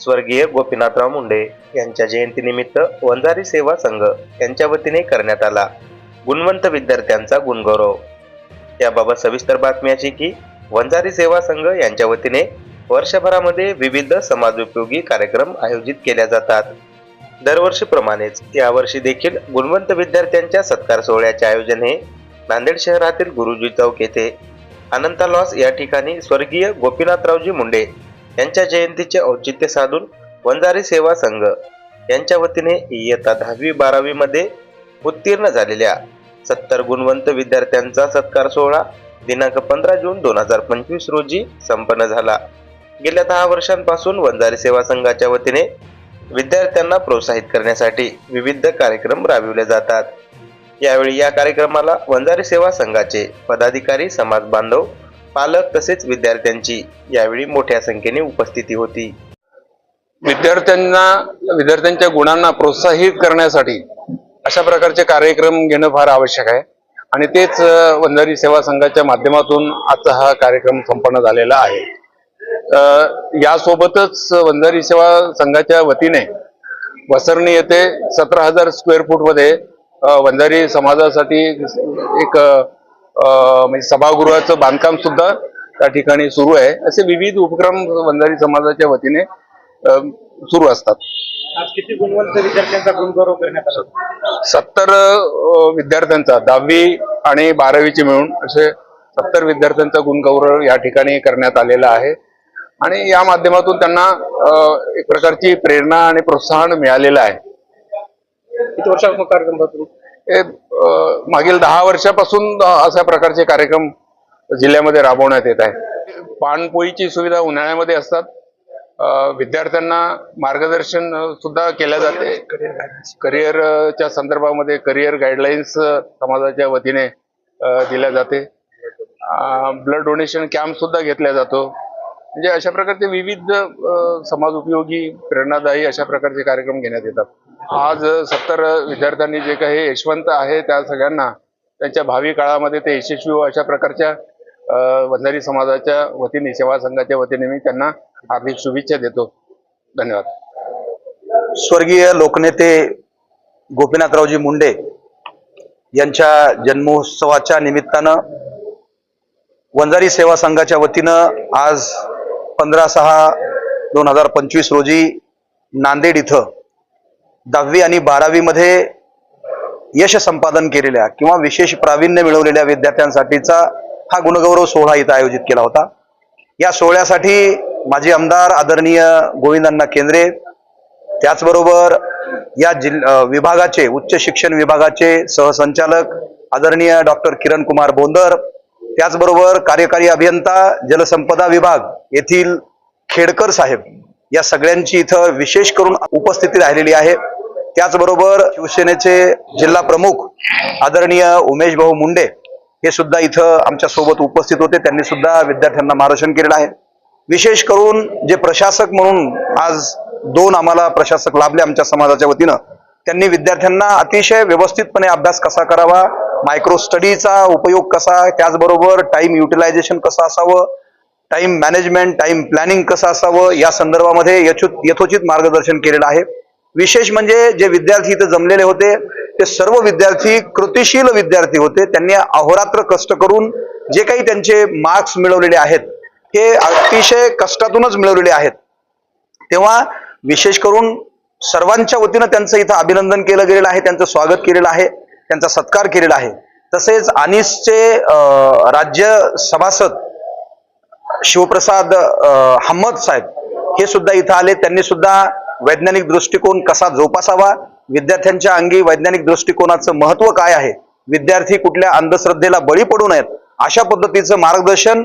स्वर्गीय गोपीनाथराव मुंडे यांच्या जयंतीनिमित्त वंजारी सेवा संघ यांच्या वतीने करण्यात आला. गुणवंत विद्यार्थ्यांचा गुणगौरव. याबाबत सविस्तर बातमी अशी की वंजारी सेवा संघ यांच्या वतीने वर्षभरामध्ये विविध समाजोपयोगी कार्यक्रम आयोजित केल्या जातात. दरवर्षीप्रमाणेच यावर्षी देखील गुणवंत विद्यार्थ्यांच्या सत्कार सोहळ्याचे आयोजन हे नांदेड शहरातील गुरुजी चौक येथे अनंता लॉस या ठिकाणी स्वर्गीय गोपीनाथरावजी मुंडे यांच्या जयंतीचे औचित्य साधून वंजारी सेवा संघ यांच्या वतीने इयत्ता दहावी बारावी मध्ये उत्तीर्ण झालेल्या सत्तर गुणवंत विद्यार्थ्यांचा सत्कार सोहळा दिनांक पंधरा जून दोन हजार पंचवीस रोजी संपन्न झाला. गेल्या दहा वर्षांपासून वंजारी सेवा संघाच्या वतीने विद्यार्थ्यांना प्रोत्साहित करण्यासाठी विविध कार्यक्रम राबविले जातात. यावेळी या कार्यक्रमाला वंजारी सेवा संघाचे पदाधिकारी समाज बांधव पालक तसेच विद्यार्थ्यांची यावेळी मोठ्या संख्येने उपस्थिती होती. विद्यार्थ्यांना विद्यार्थ्यांच्या गुणांना प्रोत्साहित करण्यासाठी अशा प्रकारचे कार्यक्रम घेणं फार आवश्यक आहे. आणि तेच अ, वंजारी सेवा संघाच्या माध्यमातून आजचा हा कार्यक्रम संपन्न झालेला आहे. यासोबतच वंजारी सेवा संघाच्या वतीने वसरणी येथे सतरा हजार स्क्वेअर फूटमध्ये अ, वंजारी समाजासाठी एक म्हणजे सभागृहाचं बांधकाम सुद्धा त्या ठिकाणी सुरू आहे. असे विविध उपक्रम वंजारी समाजाच्या वतीने सुरू असतात. आज किती गुणवंत विद्यार्थ्यांचा गुणगौरव करण्यात आला? सत्तर विद्यार्थ्यांचा दहावी आणि बारावीचे मिळून असे सत्तर विद्यार्थ्यांचा गुणगौरव या ठिकाणी करण्यात आलेला आहे. आणि या माध्यमातून त्यांना एक प्रकारची प्रेरणा आणि प्रोत्साहन मिळालेलं आहे. किती वर्षापासून कार्यक्रम हे मागील दहा वर्षापासून अशा प्रकारचे कार्यक्रम जिल्ह्यामध्ये राबवण्यात येत आहे पाणपोईची सुविधा उन्हाळ्यामध्ये असतात. विद्यार्थ्यांना मार्गदर्शन सुद्धा केल्या जाते. करिअरच्या संदर्भामध्ये करिअर गाईडलाईन्स समाजाच्या वतीने दिल्या जाते. ब्लड डोनेशन कॅम्प सुद्धा घेतला जातो. म्हणजे अशा प्रकारचे विविध समाज उपयोगी प्रेरणादायी अशा प्रकारचे कार्यक्रम घेण्यात येतात. आज सत्तर विद्यार्थ्यांनी जे काही यशवंत आहे त्या सगळ्यांना त्यांच्या भावी काळामध्ये ते यशस्वी हो अशा प्रकारच्या वंजारी समाजाच्या वतीने सेवा संघाच्या वतीने मी त्यांना हार्दिक शुभेच्छा देतो. धन्यवाद. स्वर्गीय लोकनेते गोपीनाथरावजी मुंडे यांच्या जन्मोत्सवाच्या निमित्तानं वंजारी सेवा संघाच्या वतीनं आज पंधरा सहा दोन हजार पंचवीस रोजी नांदेड इथं दहावी आणि बारावीमध्ये यश संपादन केलेल्या किंवा विशेष प्रावीण्य मिळवलेल्या विद्यार्थ्यांसाठीचा हा गुणगौरव सोहळा इथं आयोजित केला होता. या सोहळ्यासाठी माजी आमदार आदरणीय गोविंदांना केंद्रे त्याचबरोबर या जिल विभागाचे उच्च शिक्षण विभागाचे सहसंचालक आदरणीय डॉक्टर किरण कुमार बोंदर त्याचबरोबर कार्यकारी अभियंता जलसंपदा विभाग येथील खेडकर साहेब या सगळ्यांची इथं विशेष करून उपस्थिती राहिलेली आहे. त्याचबरोबर शिवसेनेचे जिल्हा प्रमुख आदरणीय उमेश भाऊ मुंडे हे सुद्धा इथं आमच्यासोबत उपस्थित होते. त्यांनी सुद्धा विद्यार्थ्यांना मार्गदर्शन केलेलं आहे. विशेष करून जे प्रशासक म्हणून आज दोन आम्हाला प्रशासक लाभले आमच्या समाजाच्या वतीनं त्यांनी विद्यार्थ्यांना अतिशय व्यवस्थितपणे अभ्यास कसा करावा मायक्रो स्टडीचा उपयोग कसा त्याचबरोबर टाइम युटिलायझेशन कसं असावं टाइम मॅनेजमेंट टाइम प्लॅनिंग कसं असावं या संदर्भामध्ये यथोचित मार्गदर्शन केलेलं आहे. विशेष म्हणजे जे विद्यार्थी इथं जमलेले होते ते सर्व विद्यार्थी कृतिशील विद्यार्थी होते. त्यांनी अहोरात्र कष्ट करून जे काही त्यांचे मार्क्स मिळवलेले आहेत हे अतिशय कष्टातूनच मिळवलेले आहेत. तेव्हा विशेष करून सर्वांच्या वतीनं त्यांचं इथं अभिनंदन केलं गेलेलं आहे त्यांचं स्वागत केलेलं आहे त्यांचा सत्कार केलेला आहे. तसेच अनिसचे राज्य सभासद शिवप्रसाद हम्मद साहेब हे सुद्धा इथं आले. त्यांनी सुद्धा वैज्ञानिक दृष्टिकोन कसा जोपासावा? विद्यार्थ्यांच्या अंगी वैज्ञानिक दृष्टिकोनाचं महत्त्व काय आहे? विद्यार्थी कुठल्या अंधश्रद्धेला बळी पडू नयेत? अशा पद्धतीचं मार्गदर्शन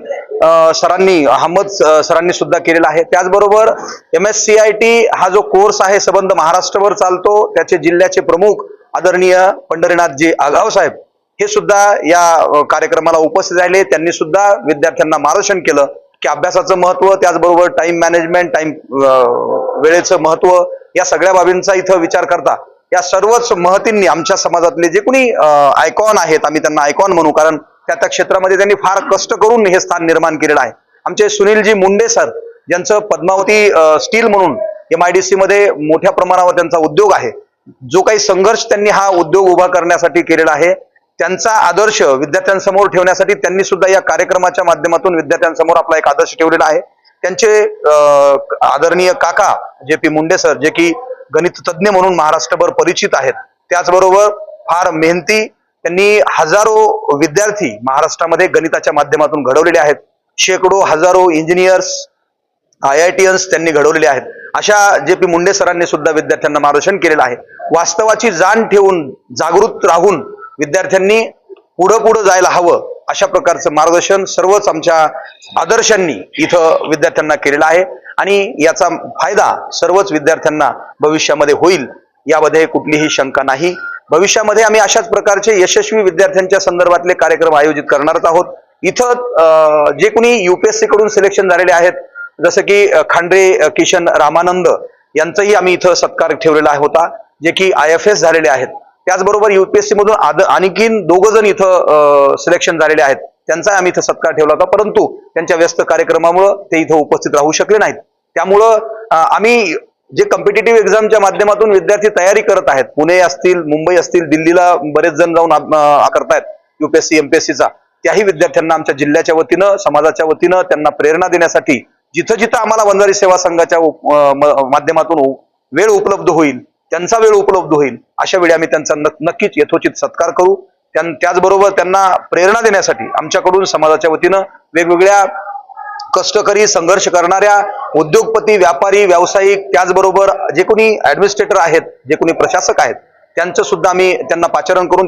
सरांनी अहमद सरांनी सुद्धा केलेलं आहे. त्याचबरोबर M S C I T हा जो कोर्स आहे संबंध महाराष्ट्रभर चालतो. त्याचे जिल्ह्याचे प्रमुख आदरणीय पंढरीनाथजी आगाव साहेब हे सुद्धा या कार्यक्रमाला उपस्थित राहिले. त्यांनी सुद्धा विद्यार्थ्यांना मार्गदर्शन केलं. की अभ्यासाचं महत्त्व त्याचबरोबर टाइम मॅनेजमेंट टाइम वेळेचं महत्त्व या सगळ्या बाबींचा इथं विचार करता. या सर्वच महतींनी आमच्या समाजातले जे कोणी आयकॉन आहेत आम्ही त्यांना आयकॉन म्हणू कारण त्या त्या क्षेत्रामध्ये त्यांनी फार कष्ट करून हे स्थान निर्माण केलेलं आहे. आमचे सुनीलजी मुंडे सर ज्यांचं पद्मावती स्टील म्हणून एम आय डी सी मध्ये मोठ्या प्रमाणावर त्यांचा उद्योग आहे. जो काही संघर्ष त्यांनी हा उद्योग उभा करण्यासाठी केलेला आहे त्यांचा आदर्श विद्यार्थ्यांसमोर ठेवण्यासाठी त्यांनी सुद्धा या कार्यक्रमाच्या माध्यमातून विद्यार्थ्यांसमोर आपला एक आदर्श ठेवलेला आहे. त्यांचे आदरणीय काका जे पी मुंडे सर जे की गणित तज्ज्ञ म्हणून महाराष्ट्रभर परिचित आहेत त्याचबरोबर फार मेहनती त्यांनी हजारो विद्यार्थी महाराष्ट्रामध्ये गणिताच्या माध्यमातून घडवलेले आहेत. शेकडो हजारो इंजिनियर्स आय आय टीयन्स त्यांनी घडवलेले आहेत. अशा जे पी मुंडे सरांनी सुद्धा विद्यार्थ्यांना मार्गदर्शन केलेलं आहे. वास्तवाची जाण ठेवून जागृत राहून विद्यार्थ्यांनी पुढं पुढं जायला हवं अशा प्रकारचं मार्गदर्शन सर्वच आमच्या आदर्शांनी इथं विद्यार्थ्यांना केलेलं आहे. आणि याचा फायदा सर्वच विद्यार्थ्यांना भविष्यामध्ये होईल यामध्ये कुठलीही शंका नाही. भविष्यामध्ये आम्ही अशाच प्रकारचे यशस्वी विद्यार्थ्यांच्या संदर्भातले कार्यक्रम आयोजित करणारच आहोत. इथं जे कोणी युपीएससी कडून सिलेक्शन झालेले आहेत जसं की खांडरे किशन रामानंद यांचाही आम्ही इथं सत्कार ठेवलेला होता जे की आय एफ एस झालेले आहेत. त्याचबरोबर युपीएससी मधून आद आणखीन दोघ जण इथं सिलेक्शन झालेले आहेत. त्यांचा आम्ही इथं सत्कार ठेवला होता. परंतु त्यांच्या व्यस्त कार्यक्रमामुळं ते इथं उपस्थित राहू शकले नाहीत. त्यामुळं आम्ही जे कॉम्पिटेटिव्ह एक्झामच्या माध्यमातून विद्यार्थी तयारी करत आहेत पुणे असतील मुंबई असतील दिल्लीला बरेच जण जाऊन करतायत युपीएससी एमपीएससीचा त्याही विद्यार्थ्यांना आमच्या जिल्ह्याच्या वतीनं समाजाच्या वतीनं त्यांना प्रेरणा देण्यासाठी जिथं जिथं आम्हाला वंजारी सेवा संघाच्या माध्यमातून वेळ उपलब्ध होईल त्यांचा वेळ उपलब्ध होईल अशा वेळी आम्ही त्यांचा नक्कीच यथोचित सत्कार करू. त्याचबरोबर त्यांना प्रेरणा देण्यासाठी आमच्याकडून समाजाच्या वतीनं वेगवेगळ्या कष्टकरी संघर्ष करणाऱ्या उद्योगपती व्यापारी व्यावसायिक त्याचबरोबर जे कोणी ऍडमिनिस्ट्रेटर आहेत जे कोणी प्रशासक आहेत त्यांचं सुद्धा आम्ही त्यांना पाचारण करून